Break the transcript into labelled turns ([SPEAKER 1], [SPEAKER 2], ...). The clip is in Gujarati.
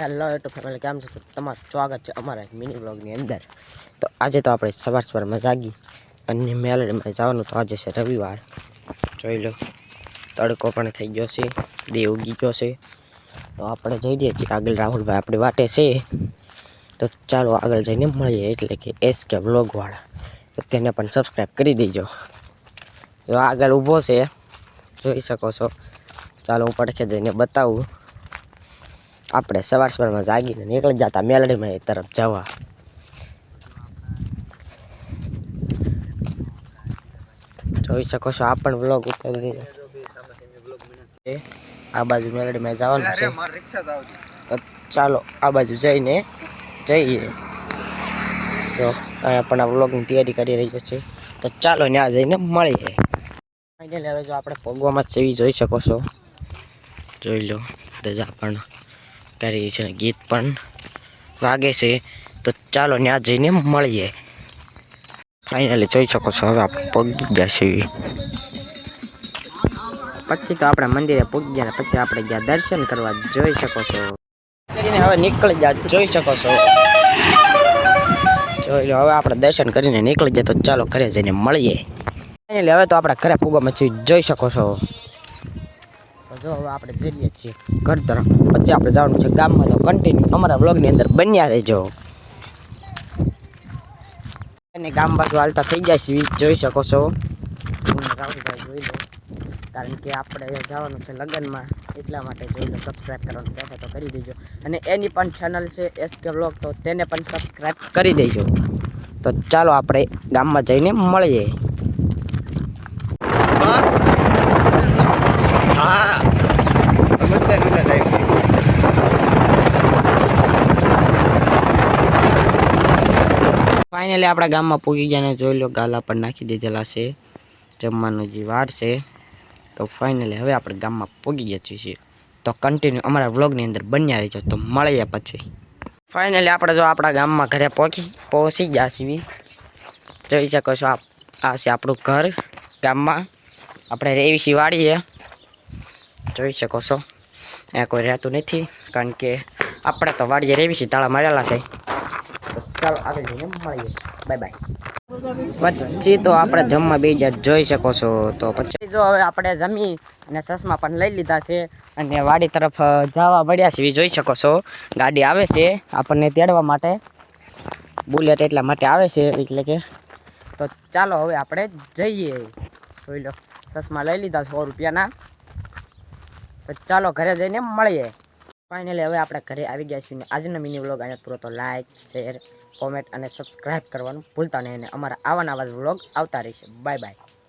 [SPEAKER 1] હેલો યુટ્યુબ ફેમિલી કેમ છો? તો તમારું સ્વાગત છે અમારા મિની બ્લોગની અંદર. તો આજે તો આપણે સવાર સવારમાં જાગી અને મેલડીમાં જવાનું તો આજે છે રવિવાર. જોઈ લો, તડકો પણ થઈ ગયો છે દેવ ઉગી ગયો છે. તો આપણે જઈ દઈએ છીએ આગળ. રાહુલભાઈ આપણી વાટે છે. તો ચાલો આગળ જઈને મળીએ. એટલે કે એસ કે બ્લોગવાળા તો તેને પણ સબસ્ક્રાઈબ કરી દેજો. તો આગળ ઊભો છે. જોઈ શકો છો. ચાલો હું પડખે જઈને બતાવું. આપણે સવાર સવારમાં જાગીને નીકળી જતા મેલડીમાં એ તરફ જવા. જોઈ શકો છો આ પણ બ્લોગ ઉતારી આ બાજુ મેલડીમાં જવાનું છે. તો ચાલો આ બાજુ જઈને જઈએ. તો અહીંયા પણ આ વ્લોગની તૈયારી કરી રહ્યો છે. તો ચાલો ત્યાં જઈને મળીએ. ફાઇનલી હવે જો આપણે પગવામાં જ જોઈ શકો છો. જોઈ લો દજા પણ. કરી છે, ગીત પણ વાગે છે. તો ચાલો ત્યાં જઈને મળીએ. ફાઇનલી જોઈ શકો છો, હવે આપણે પગી ગયા છીએ પછી તો આપણે મંદિરે પૂગી ગયા પછી આપણે ગયા દર્શન કરવા જોઈ શકો છો. કરીને હવે નીકળી ગયા, જોઈ શકો છો. જોઈ લો, હવે આપણે દર્શન કરીને નીકળી જાય તો ચાલો ઘરે જઈને મળીએ. ફાઇનલી હવે તો આપણે ઘરે ફૂગામાં મચી જોઈ શકો છો. તો જો હવે આપણે જઈએ છીએ ઘર તરફ. પછી આપણે જવાનું છે ગામમાં. તો કન્ટિન્યુ અમારા બ્લોગની અંદર બન્યા રહેજો. અને ગામ બાજુ હાલતા થઈ જાય છે જોઈ શકો છો. હું રાહુલભાઈ જોઈ લો કારણ કે આપણે જવાનું છે લગ્નમાં. એટલા માટે જોઈ લો સબસ્ક્રાઈબ કરવાનું કહેશે તો કરી દેજો. અને એની પણ ચેનલ છે એસ કે બ્લોગ તો તેને પણ સબસ્ક્રાઈબ કરી દેજો. તો ચાલો આપણે ગામમાં જઈને મળીએ. ફાઇનલી આપણા ગામમાં પૂગી ગયા ને જોઈ લો ગાલા પણ નાખી દીધેલા છે. જમવાનું જે વાર છે. તો ફાઇનલી હવે આપણે ગામમાં પૂગી ગયા છીએ તો કન્ટિન્યુ અમારા વ્લોગની અંદર બન્યા રહીજો. તો મળીએ પછી. ફાઇનલી આપણે જો આપણા ગામમાં ઘરે પહોંચી પહોંચી ગયા છીએ. જોઈ શકો છો આ છે આપણું ઘર ગામમાં. આપણે રેવીસી વાડીએ. જોઈ શકો છો. અહીંયા કોઈ રહેતું નથી, કારણ કે આપણે તો વાડીએ રહેવી છીએ તાળા મારેલા છે. ચાલો આગળ જઈને મળીએ. બાય બાય પછી તો આપણે જમવા બે જ જોઈ શકો છો. તો પછી જો હવે આપણે જમી અને ચશ્મા પણ લઈ લીધા છે અને વાડી તરફ જવા મળ્યા છે જોઈ શકો છો. ગાડી આવે છે, આપણને તેડવા માટે. બુલેટ એટલા માટે આવે છે, એટલે કે. તો ચાલો હવે આપણે જઈએ. જોઈ લો, ચશ્મા લઈ લીધા સો રૂપિયાના. ચાલો ઘરે જઈને મળીએ. ફાઇનલી હવે આપણે ઘરે આવી ગયા છીએ આજનો મિની વ્લોગ અહીંયા પૂરો. તો લાઇક શેર કોમેન્ટ અને સબસ્ક્રાઈબ કરવાનું ભૂલતા નહીં અને અમારા આવા નવા વ્લોગ આવતા રહેશે. Bye bye